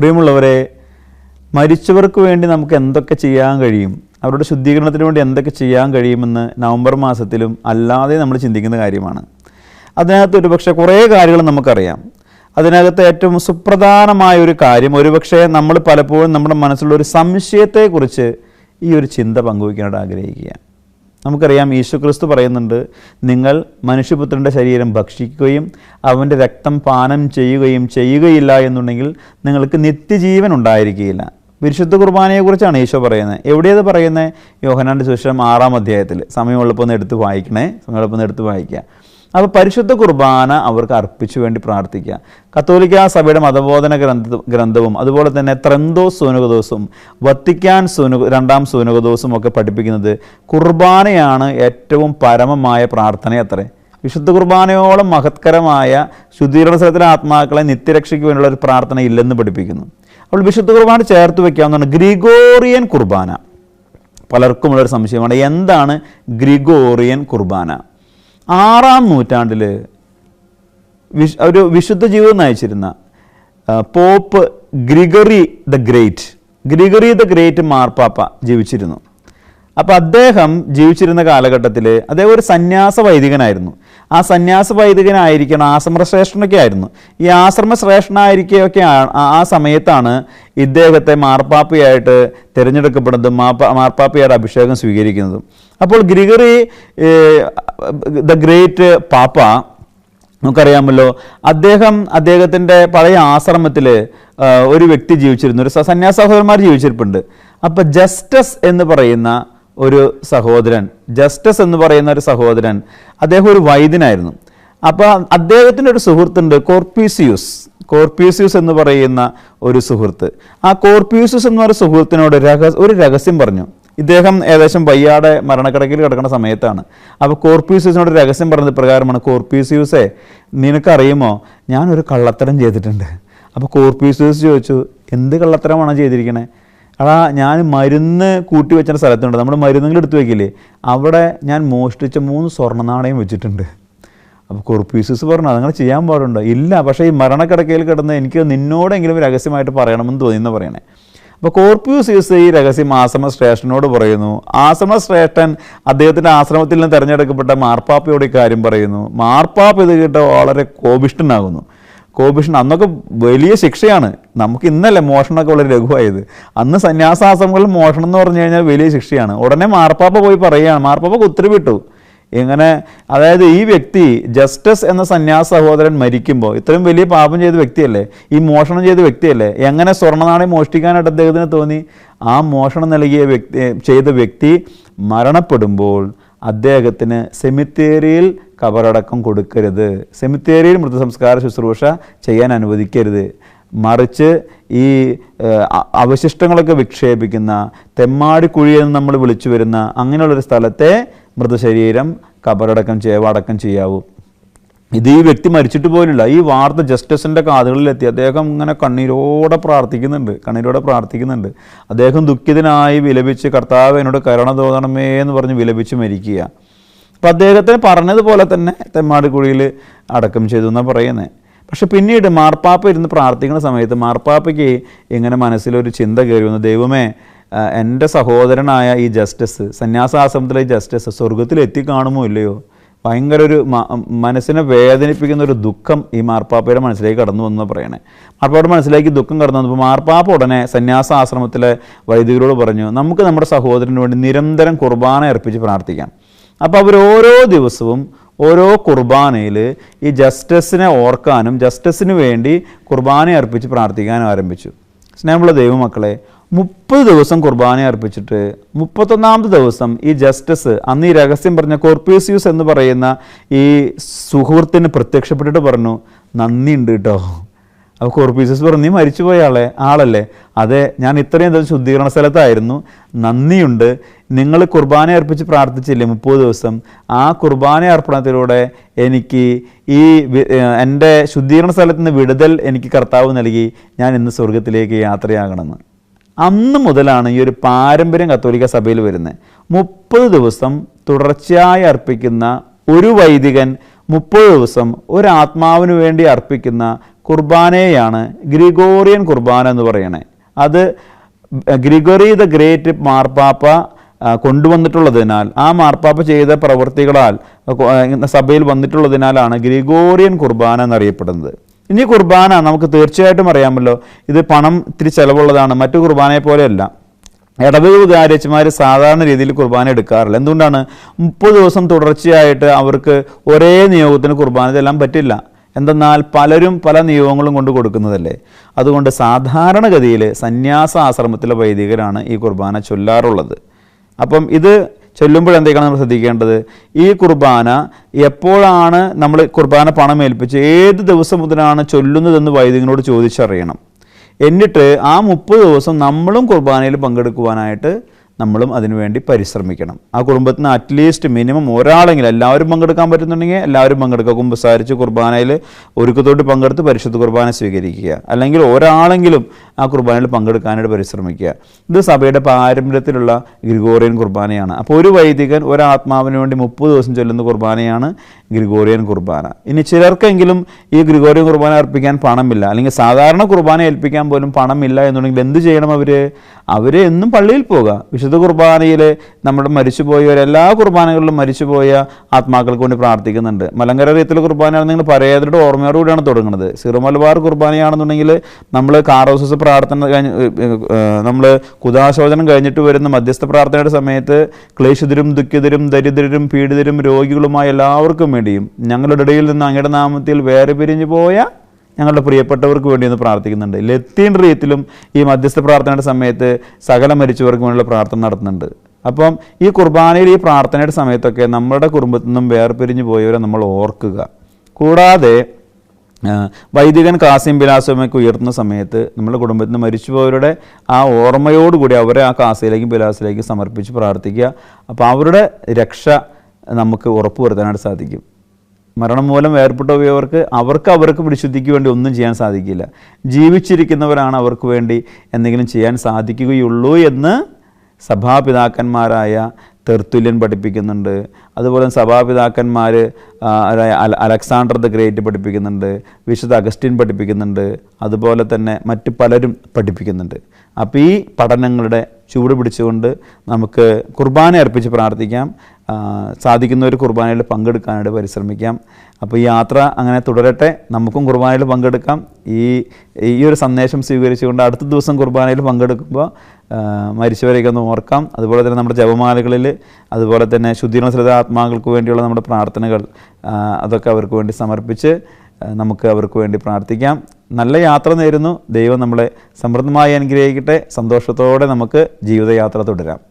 പ്രിയമുള്ളവരെ മരിച്ചവർക്ക് വേണ്ടി നമുക്ക് എന്തൊക്കെ ചെയ്യാൻ കഴിയും? അവരുടെ ശുദ്ധീകരണത്തിന് വേണ്ടി എന്തൊക്കെ ചെയ്യാൻ കഴിയുമെന്ന് നവംബർ മാസത്തിലും അല്ലാതെ നമ്മൾ ചിന്തിക്കുന്ന കാര്യമാണ്. അതിനകത്ത് ഒരുപക്ഷെ കുറേ കാര്യങ്ങൾ നമുക്കറിയാം. അതിനകത്ത് ഏറ്റവും സുപ്രധാനമായ ഒരു കാര്യം ഒരുപക്ഷെ നമ്മൾ പലപ്പോഴും നമ്മുടെ മനസ്സിലുള്ള ഒരു സംശയത്തെക്കുറിച്ച് ഈ ഒരു ചിന്ത പങ്കുവയ്ക്കാനായിട്ട് ആഗ്രഹിക്കുകയാണ്. നമുക്കറിയാം യേശു ക്രിസ്തു പറയുന്നുണ്ട് നിങ്ങൾ മനുഷ്യപുത്രന്റെ ശരീരം ഭക്ഷിക്കുകയും അവന്റെ രക്തം പാനം ചെയ്യുകയും ചെയ്യുകയില്ല എന്നുണ്ടെങ്കിൽ നിങ്ങൾക്ക് നിത്യജീവൻ ഉണ്ടായിരിക്കുകയില്ല. വിശുദ്ധ കുർബാനയെക്കുറിച്ചാണ് ഈശോ പറയുന്നത്. എവിടെയത് പറയുന്നത്? യോഹനാന്റെ സുശേഷം ആറാം അധ്യായത്തിൽ. സമയമുള്ളപ്പോൾ ഒന്ന് എടുത്ത് വായിക്കണേ. സമയമുള്ളപ്പോൾ ഒന്ന് എടുത്ത് വായിക്കുക. അപ്പോൾ പരിശുദ്ധ കുർബാന അവർക്ക് അർപ്പിച്ചു വേണ്ടി പ്രാർത്ഥിക്കുക. കത്തോലിക്ക സഭയുടെ മതബോധന ഗ്രന്ഥ ഗ്രന്ഥവും അതുപോലെ തന്നെ ത്രന്തോ സൂനകദോസും വത്തിക്കാൻ സൂനക രണ്ടാം സൂനകദോസും ഒക്കെ പഠിപ്പിക്കുന്നത് കുർബാനയാണ് ഏറ്റവും പരമമായ പ്രാർത്ഥന അത്രേ വിശുദ്ധ കുർബാനയോളം മഹത്കരമായ ശുദ്ധീകരണ സ്ഥലത്തിലെ ആത്മാക്കളെ നിത്യരക്ഷയ്ക്ക് വേണ്ടിയുള്ള ഒരു പ്രാർത്ഥന ഇല്ലെന്ന് പഠിപ്പിക്കുന്നു. അപ്പോൾ വിശുദ്ധ കുർബാന ചേർത്ത് വെക്കാവുന്നതാണ് ഗ്രിഗോറിയൻ കുർബാന. പലർക്കുമുള്ളൊരു സംശയമാണ് എന്താണ് ഗ്രിഗോറിയൻ കുർബാന? ആറാം നൂറ്റാണ്ടിൽ വിശ് ഒരു വിശുദ്ധ ജീവിതം നയിച്ചിരുന്ന pope Gregory the great. Gregory the great മാർപ്പാപ്പ ജീവിച്ചിരുന്നു. അപ്പോൾ അദ്ദേഹം ജീവിച്ചിരുന്ന കാലഘട്ടത്തിൽ അദ്ദേഹം ഒരു സന്യാസ വൈദികനായിരുന്നു. ആ സന്യാസ വൈദികനായിരിക്കണം ആശ്രമശ്രേഷ്ഠനൊക്കെ ആയിരുന്നു. ഈ ആശ്രമശ്രേഷ്ഠനായിരിക്കുകയൊക്കെ ആ- സമയത്താണ് ഇദ്ദേഹത്തെ മാർപ്പാപ്പയായിട്ട് തിരഞ്ഞെടുക്കപ്പെടുന്നതും മാപ്പ മാർപ്പാപ്പിയായിട്ട് അഭിഷേകം സ്വീകരിക്കുന്നതും. അപ്പോൾ ഗ്രിഗറി ദ ഗ്രേറ്റ് പാപ്പ നമുക്കറിയാമല്ലോ അദ്ദേഹം അദ്ദേഹത്തിന്റെ പഴയ ആശ്രമത്തിൽ ഒരു വ്യക്തി ജീവിച്ചിരുന്നു. ഒരു സന്യാസ സഹോദരന്മാർ ജീവിച്ചിരിപ്പുണ്ട്. അപ്പോൾ ജസ്റ്റസ് എന്ന് പറയുന്ന ഒരു സഹോദരൻ ജസ്റ്റസ് എന്ന് പറയുന്ന ഒരു സഹോദരൻ അദ്ദേഹം ഒരു വൈദ്യനായിരുന്നു. അപ്പോൾ അദ്ദേഹത്തിന്റെ ഒരു സുഹൃത്തുണ്ട് കോർപ്പീസിയൂസ്. കോർപ്പീസിയൂസ് എന്ന് പറയുന്ന ഒരു സുഹൃത്ത്. ആ കോർപ്പീസിയൂസ് എന്ന് പറയുന്ന സുഹൃത്തിനോട് രഹ ഒരു രഹസ്യം പറഞ്ഞു. ഇദ്ദേഹം ഏകദേശം വയ്യാടെ മരണക്കിടക്കിൽ കിടക്കുന്ന സമയത്താണ്. അപ്പോൾ കോർപ്പീസിയൂസിനോട് രഹസ്യം പറഞ്ഞത് പ്രകാരമാണ് കോർപ്പീസിയൂസേ നിനക്കറിയുമോ? ഞാനൊരു കള്ളത്തരം ചെയ്തിട്ടുണ്ട്. അപ്പോൾ കോർപ്പീസിയൂസ് ചോദിച്ചു എന്ത് കള്ളത്തരമാണ് ചെയ്തിരിക്കണേ? എടാ ഞാൻ മരുന്ന് കൂട്ടി വെച്ച സ്ഥലത്തുണ്ട്. നമ്മൾ മരുന്നുകൾ എടുത്തു വെക്കില്ലേ? അവിടെ ഞാൻ മോഷ്ടിച്ച മൂന്ന് സ്വർണ നാണയം വെച്ചിട്ടുണ്ട്. അപ്പോൾ കുറുപ്പീസസ് പറഞ്ഞു അതങ്ങനെ ചെയ്യാൻ പാടുണ്ടോ? ഇല്ല പക്ഷേ ഈ മരണക്കിടക്കയിൽ കിടന്ന് എനിക്ക് നിന്നോടെങ്കിലും രഹസ്യമായിട്ട് പറയണമെന്ന് തോന്നിയെന്ന് പറയണേ. അപ്പോൾ കോർപ്യൂസിയസ് ഈ രഹസ്യം ആശ്രമ ശ്രേഷ്ഠനോട് പറയുന്നു. ആശ്രമ ശ്രേഷ്ഠൻ അദ്ദേഹത്തിന്റെ ആശ്രമത്തിൽ നിന്ന് തിരഞ്ഞെടുക്കപ്പെട്ട മാർപ്പാപ്പയോട് ഈ കാര്യം പറയുന്നു. മാർപ്പാപ്പ ഇത് കേട്ട് വളരെ കോപിഷ്ഠനാകുന്നു. കോപിഷ്ഠൻ അന്നൊക്കെ വലിയ ശിക്ഷയാണ്. നമുക്ക് ഇന്നല്ലേ മോഷണമൊക്കെ വളരെ ലഘുവായത്. അന്ന് സന്യാസാശ്രമങ്ങളിൽ മോഷണം എന്ന് പറഞ്ഞു കഴിഞ്ഞാൽ വലിയ ശിക്ഷയാണ്. ഉടനെ മാർപ്പാപ്പ പോയി പറയുകയാണ്. മാർപ്പാപ്പ ഉത്തരവിട്ടു ഇങ്ങനെ അതായത് ഈ വ്യക്തി ജസ്റ്റിസ് എന്ന സന്യാസ സഹോദരൻ മരിക്കുമ്പോൾ ഇത്രയും വലിയ പാപം ചെയ്ത വ്യക്തിയല്ലേ? ഈ മോഷണം ചെയ്ത വ്യക്തിയല്ലേ? എങ്ങനെ സ്വർണനാണയം മോഷ്ടിക്കാനായിട്ട് അദ്ദേഹത്തിന് തോന്നി? ആ മോഷണം നൽകിയ വ്യക്തി ചെയ്ത വ്യക്തി മരണപ്പെടുമ്പോൾ അദ്ദേഹത്തിന് സെമിത്തേരിയിൽ കബറടക്കം കൊടുക്കരുത്. സെമിത്തേരിയിൽ മൃതസംസ്കാര ശുശ്രൂഷ ചെയ്യാൻ അനുവദിക്കരുത്. മറിച്ച് ഈ അവശിഷ്ടങ്ങളൊക്കെ വിക്ഷേപിക്കുന്ന തെമ്മാടിക്കുഴി എന്ന് നമ്മൾ വിളിച്ചു വരുന്ന അങ്ങനെയുള്ളൊരു സ്ഥലത്തെ മൃതശരീരം കബറടക്കം ചെയ്യുക അടക്കം ചെയ്യാവൂ. ഇത് ഈ വ്യക്തി മരിച്ചിട്ട് പോലില്ല ഈ വാർത്ത ജസ്റ്റിസിന്റെ കാതുകളിലെത്തി. അദ്ദേഹം ഇങ്ങനെ കണ്ണീരോടെ പ്രാർത്ഥിക്കുന്നുണ്ട്. കണ്ണീരോടെ പ്രാർത്ഥിക്കുന്നുണ്ട്. അദ്ദേഹം ദുഃഖിതനായി വിലപിച്ച് കർത്താവ് എന്നോട് കരുണ തോന്നണമേ എന്ന് പറഞ്ഞ് വിലപിച്ച് മരിക്കുക. അപ്പം അദ്ദേഹത്തിന് പറഞ്ഞതുപോലെ തന്നെ തെമ്മാടിക്കുഴിയിൽ അടക്കം ചെയ്തു എന്നാണ് പറയുന്നത് പക്ഷെ പിന്നീട് മാർപ്പാപ്പ ഇരുന്ന് പ്രാർത്ഥിക്കുന്ന സമയത്ത് മാർപ്പാപ്പയ്ക്ക് ഇങ്ങനെ മനസ്സിലൊരു ചിന്ത കയറി വന്നു. ദൈവമേ എന്റെ സഹോദരനായ ഈ ജസ്റ്റിസ് സന്യാസാശ്രമത്തിലെ ജസ്റ്റിസ് സ്വർഗത്തിൽ എത്തിക്കാണുമോ ഇല്ലയോ? ഭയങ്കര ഒരു മനസ്സിനെ വേദനിപ്പിക്കുന്ന ഒരു ദുഃഖം ഈ മാർപ്പാപ്പയുടെ മനസ്സിലേക്ക് കടന്നു വന്നു പറയണേ. മാർപ്പാപ്പയുടെ മനസ്സിലേക്ക് ദുഃഖം കടന്നു വന്നപ്പോൾ മാർപ്പാപ്പ ഉടനെ സന്യാസാശ്രമത്തിലെ വൈദികരോട് പറഞ്ഞു നമുക്ക് നമ്മുടെ സഹോദരന് വേണ്ടി നിരന്തരം കുർബാന അർപ്പിച്ച് പ്രാർത്ഥിക്കാം. അപ്പോൾ അവർ ഓരോ ദിവസവും ഓരോ കുർബാനയിൽ ഈ ജസ്റ്റിസിനെ ഓർക്കാനും ജസ്റ്റിസിന് വേണ്ടി കുർബാന അർപ്പിച്ച് പ്രാർത്ഥിക്കാനും ആരംഭിച്ചു. സ്നേഹമുള്ള ദൈവമക്കളെ മുപ്പത് ദിവസം കുർബാന അർപ്പിച്ചിട്ട് മുപ്പത്തൊന്നാമത്തെ ദിവസം ഈ ജസ്റ്റിസ് അന്ന് ഈ രഹസ്യം പറഞ്ഞ കോർപ്പീസിയൂസ് എന്ന് പറയുന്ന ഈ സുഹൃത്തിന് പ്രത്യക്ഷപ്പെട്ടിട്ട് പറഞ്ഞു നന്ദിയുണ്ട് കേട്ടോ അപ്പോൾ കോർപ്പീസസ് പറഞ്ഞു നീ മരിച്ചുപോയ ആളെ ആളല്ലേ? അതെ ഞാൻ ഇത്രയും ശുദ്ധീകരണ സ്ഥലത്തായിരുന്നു. നന്ദിയുണ്ട്. നിങ്ങൾ കുർബാന അർപ്പിച്ച് പ്രാർത്ഥിച്ചില്ലേ മുപ്പത് ദിവസം? ആ കുർബാന അർപ്പണത്തിലൂടെ എനിക്ക് ഈ എന്റെ ശുദ്ധീകരണ സ്ഥലത്ത് നിന്ന് വിടുതൽ എനിക്ക് കർത്താവ് നൽകി. ഞാൻ ഇന്ന് സ്വർഗത്തിലേക്ക് യാത്രയാകണമെന്ന്. അന്ന് മുതലാണ് ഈ ഒരു പാരമ്പര്യം കത്തോലിക്ക സഭയിൽ വരുന്നത്. മുപ്പത് ദിവസം തുടർച്ചയായി അർപ്പിക്കുന്ന ഒരു വൈദികൻ മുപ്പത് ദിവസം ഒരു ആത്മാവിന് വേണ്ടി അർപ്പിക്കുന്ന കുർബാനയെയാണ് ഗ്രിഗോറിയൻ കുർബാന എന്ന് പറയണേ. അത് ഗ്രിഗോറി ദ ഗ്രേറ്റ് മാർപ്പാപ്പ കൊണ്ടുവന്നിട്ടുള്ളതിനാൽ ആ മാർപ്പാപ്പ ചെയ്ത പ്രവൃത്തികളാൽ സഭയിൽ വന്നിട്ടുള്ളതിനാലാണ് ഗ്രിഗോറിയൻ കുർബാന എന്നറിയപ്പെടുന്നത്. ഇനി കുർബാന നമുക്ക് തീർച്ചയായിട്ടും അറിയാമല്ലോ. ഇത് പണം ഇത്തിരി ചിലവുള്ളതാണ് മറ്റു കുർബാനയെ പോലെയല്ല. ഇടവക സാധാരണ രീതിയിൽ കുർബാന എടുക്കാറില്ല. എന്തുകൊണ്ടാണ്? മുപ്പത് ദിവസം തുടർച്ചയായിട്ട് അവർക്ക് ഒരേ നിയോഗത്തിന് കുർബാന ചെല്ലാൻ പറ്റില്ല. എന്തെന്നാൽ പലരും പല നിയോഗങ്ങളും കൊണ്ട് കൊടുക്കുന്നതല്ലേ? അതുകൊണ്ട് സാധാരണഗതിയിൽ സന്യാസ ആശ്രമത്തിലെ വൈദികരാണ് ഈ കുർബാന ചൊല്ലാറുള്ളത്. അപ്പം ഇത് ചൊല്ലുമ്പോൾ എന്തൊക്കെയാണ് നമ്മൾ ശ്രദ്ധിക്കേണ്ടത്? ഈ കുർബാന എപ്പോഴാണ് നമ്മൾ കുർബാന പണം ഏൽപ്പിച്ച് ഏത് ദിവസം മുതലാണ് ചൊല്ലുന്നതെന്ന് വൈദികനോട് ചോദിച്ചറിയണം. എന്നിട്ട് ആ മുപ്പത് ദിവസം നമ്മളും കുർബാനയിൽ പങ്കെടുക്കുവാനായിട്ട് നമ്മളും അതിനുവേണ്ടി പരിശ്രമിക്കണം. ആ കുടുംബത്തിന് അറ്റ്ലീസ്റ്റ് മിനിമം ഒരാളെങ്കിലും എല്ലാവരും പങ്കെടുക്കാൻ പറ്റുന്നുണ്ടെങ്കിൽ എല്ലാവരും പങ്കെടുക്കുക. കുമ്പസാരിച്ച് കുർബാനയിൽ ഒരുക്കത്തോട്ട് പങ്കെടുത്ത് പരിശുദ്ധ കുർബാന സ്വീകരിക്കുക. അല്ലെങ്കിൽ ഒരാളെങ്കിലും ആ കുർബാനയിൽ പങ്കെടുക്കാനായിട്ട് പരിശ്രമിക്കുക. ഇത് സഭയുടെ പാരമ്പര്യത്തിലുള്ള ഗ്രിഗോറിയൻ കുർബാനയാണ്. അപ്പോൾ ഒരു വൈദികൻ ഒരാത്മാവിന് വേണ്ടി മുപ്പത് ദിവസം ചൊല്ലുന്ന കുർബാനയാണ് ഗ്രിഗോറിയൻ കുർബാന. ഇനി ചിലർക്കെങ്കിലും ഈ ഗ്രിഗോറിയൻ കുർബാന അർപ്പിക്കാൻ പണമില്ല. അല്ലെങ്കിൽ സാധാരണ കുർബാന ഏൽപ്പിക്കാൻ പോലും പണമില്ല എന്നുണ്ടെങ്കിൽ എന്ത് ചെയ്യണം അവർ അവർ എന്നും പള്ളിയിൽ പോകുക വിശുദ്ധ കുർബാനയിൽ നമ്മുടെ മരിച്ചുപോയവർ എല്ലാ കുർബാനകളിലും മരിച്ചുപോയ ആത്മാക്കൾക്ക് വേണ്ടി പ്രാർത്ഥിക്കുന്നുണ്ട്. മലങ്കര റീത്തിലെ നിങ്ങൾ പരേതരുടെ ഓർമ്മയോടുകൂടിയാണ് തുടങ്ങുന്നത്. സിറോ മലബാർ കുർബാനയാണെന്നുണ്ടെങ്കിൽ നമ്മൾ കാറോസസ് പ്രാർത്ഥന കഴിഞ്ഞ് നമ്മൾ കുതാശോചനം കഴിഞ്ഞിട്ട് വരുന്ന മധ്യസ്ഥ പ്രാർത്ഥനയുടെ സമയത്ത് ക്ലേശിതരും ദുഃഖിതരും ദരിദ്രരും പീഡിതരും രോഗികളുമായ എല്ലാവർക്കും വേണ്ടിയും ഞങ്ങളുടെ ഇടയിൽ നിന്ന് അങ്ങയുടെ നാമത്തിൽ വേറെ പിരിഞ്ഞു പോയ ഞങ്ങളുടെ പ്രിയപ്പെട്ടവർക്ക് വേണ്ടി ഒന്ന് പ്രാർത്ഥിക്കുന്നുണ്ട്. ലത്തീൻ റീത്തിലും ഈ മധ്യസ്ഥ പ്രാർത്ഥനയുടെ സമയത്ത് സകല മരിച്ചവർക്ക് വേണ്ടിയുള്ള പ്രാർത്ഥന നടത്തുന്നുണ്ട്. അപ്പം ഈ കുർബാനയിൽ ഈ പ്രാർത്ഥനയുടെ സമയത്തൊക്കെ നമ്മുടെ കുടുംബത്തിൽ നിന്നും വേർപിരിഞ്ഞു പോയവരെ നമ്മൾ ഓർക്കുക. കൂടാതെ വൈദികൻ കാസിം ബിലാസമയ്ക്ക് ഉയർത്തുന്ന സമയത്ത് നമ്മുടെ കുടുംബത്തിൽ നിന്ന് മരിച്ചുപോയവരുടെ ആ ഓർമ്മയോടുകൂടി അവരെ ആ കാസിയിലേക്കും ബിലാസിലേക്കും സമർപ്പിച്ച് പ്രാർത്ഥിക്കുക. അപ്പോൾ അവരുടെ രക്ഷ നമുക്ക് ഉറപ്പുവരുത്താനായിട്ട് സാധിക്കും. മരണം മൂലം വേർപെട്ടു പോയവർക്ക് അവർക്ക് അവർക്ക് വിശുദ്ധിക്ക് വേണ്ടി ഒന്നും ചെയ്യാൻ സാധിക്കില്ല. ജീവിച്ചിരിക്കുന്നവരാണ് അവർക്ക് വേണ്ടി എന്തെങ്കിലും ചെയ്യാൻ സാധിക്കുകയുള്ളൂ എന്ന് സഭാപിതാക്കന്മാരായ തെർത്തുല്യൻ പഠിപ്പിക്കുന്നുണ്ട്. അതുപോലെ സഭാപിതാക്കന്മാർ അലക്സാണ്ടർ ദ ഗ്രേറ്റ് പഠിപ്പിക്കുന്നുണ്ട്. വിശുദ്ധ അഗസ്റ്റിൻ പഠിപ്പിക്കുന്നുണ്ട്. അതുപോലെ തന്നെ മറ്റ് പലരും പഠിപ്പിക്കുന്നുണ്ട്. അപ്പോൾ ഈ പഠനങ്ങളുടെ ചൂട് പിടിച്ചുകൊണ്ട് നമുക്ക് കുർബാന അർപ്പിച്ച് പ്രാർത്ഥിക്കാം. സാധിക്കുന്നവർ കുർബാനയിൽ പങ്കെടുക്കാനായിട്ട് പരിശ്രമിക്കാം. അപ്പോൾ ഈ യാത്ര അങ്ങനെ തുടരട്ടെ. നമുക്കും കുർബാനയിൽ പങ്കെടുക്കാം. ഈ ഈ ഒരു സന്ദേശം സ്വീകരിച്ചുകൊണ്ട് അടുത്ത ദിവസം കുർബാനയിൽ പങ്കെടുക്കുമ്പോൾ മരിച്ചവരെയൊക്കെ ഒന്ന് ഓർക്കാം. അതുപോലെ തന്നെ നമ്മുടെ ജപമാലകളിൽ അതുപോലെ തന്നെ ശുദ്ധീകരണ ആത്മാക്കൾക്ക് വേണ്ടിയുള്ള നമ്മുടെ പ്രാർത്ഥനകൾ അതൊക്കെ അവർക്ക് വേണ്ടി സമർപ്പിച്ച് നമുക്ക് അവർക്ക് വേണ്ടി പ്രാർത്ഥിക്കാം. നല്ല യാത്ര നേരുന്നു. ദൈവം നമ്മളെ സമൃദ്ധമായി അനുഗ്രഹിക്കട്ടെ. സന്തോഷത്തോടെ നമുക്ക് ജീവിതയാത്ര തുടരാം.